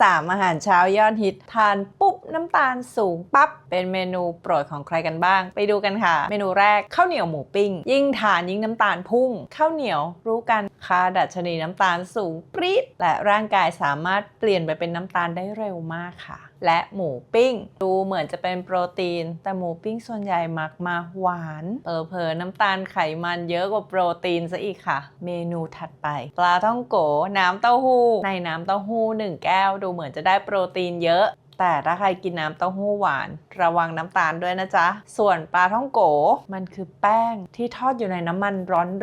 3 อาหารเช้ายอดฮิตทานปุ๊บ น้ำตาลสูงปั๊บเป็นเมนูโปรดของใครกันบ้าง ไปดูกันค่ะ เมนูแรกข้าวเหนียวหมูปิ้ง ยิ่งทานยิ่งน้ำตาลพุ่งข้าวเหนียวรู้กันค่าดัชนีน้ำตาลสูงปรี๊ดและร่างกายสามารถเปลี่ยนไปเป็นน้ำตาลได้เร็วมากค่ะและหมูปิ้ง ดูเหมือนจะเป็นโปรตีน แต่หมูปิ้งส่วนใหญ่มักมาหวานเผลอน้ำตาลไขมันเยอะกว่าโปรตีนซะอีกค่ะ เมนูถัดไป ปลาท่องโก น้ำเต้าหู้ ในน้ำเต้าหู้ 1 แก้ว ดูเหมือนจะได้โปรตีนเยอะ แต่ถ้าใครกินน้ำเต้าหู้หวาน ระวังน้ำตาลด้วยนะจ๊ะ ส่วนปลาท่องโกมันคือแป้งที่ทอดอยู่ในน้ำมัน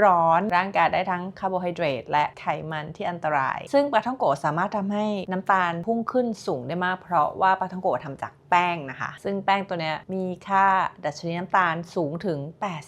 ร้อนๆ ร่างกายได้ทั้งคาร์โบไฮเดรตและไขมันที่อันตราย ซึ่งปลาท่องโกสามารถทำให้น้ำตาลพุ่งขึ้นสูงได้มาก เพราะว่าปลาท่องโกทำจากแป้งนะคะ ซึ่งแป้งตัวนี้มีค่าดัชนีน้ำตาลสูงถึง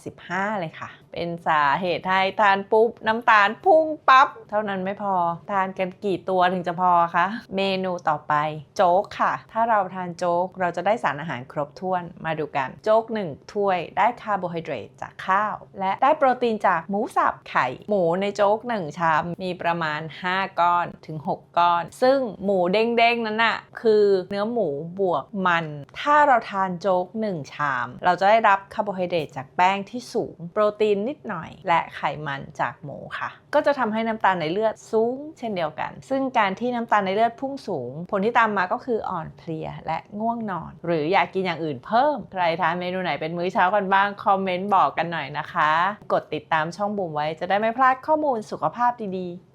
85 เลยค่ะ เป็นสาเหตุให้ทานปุ๊บ น้ำตาลพุ่งปั๊บ เท่านั้นไม่พอ ทานกันกี่ตัวถึงจะพอคะ เมนูต่อไป โจ๊กค่ะ ถ้าเราทานโจ๊กเราจะได้สารอาหารครบถ้วนมาดูกัน โจ๊ก 1 ถ้วยได้คาร์โบไฮเดรตจากข้าว และได้โปรตีนจากหมูสับไข่ หมูในโจ๊ก 1 ชามมีประมาณ 5 ก้อนถึง 6 ก้อน ซึ่งหมูเด้งๆนั้นน่ะคือเนื้อหมูบวกมันถ้าเราทานโจ๊ก 1 ชาม เราจะได้รับคาร์โบไฮเดรตจากแป้งที่สูง โปรตีนนิดหน่อย และไขมันจากหมูค่ะ ก็จะทำให้น้ำตาลในเลือดสูงเช่นเดียวกัน ซึ่งการที่น้ำตาลในเลือดพุ่งสูง ผลที่ตามมาก็คืออ่อนเพลียและง่วงนอน หรืออยากกินอย่างอื่นเพิ่ม ใครทานเมนูไหนเป็นมื้อเช้ากันบ้าง คอมเมนต์บอกกันหน่อยนะคะ กดติดตามช่องบุ๋มไว้จะได้ไม่พลาดข้อมูลสุขภาพดีๆ